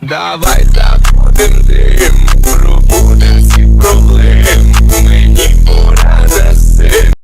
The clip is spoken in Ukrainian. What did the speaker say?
Давай заходим дим,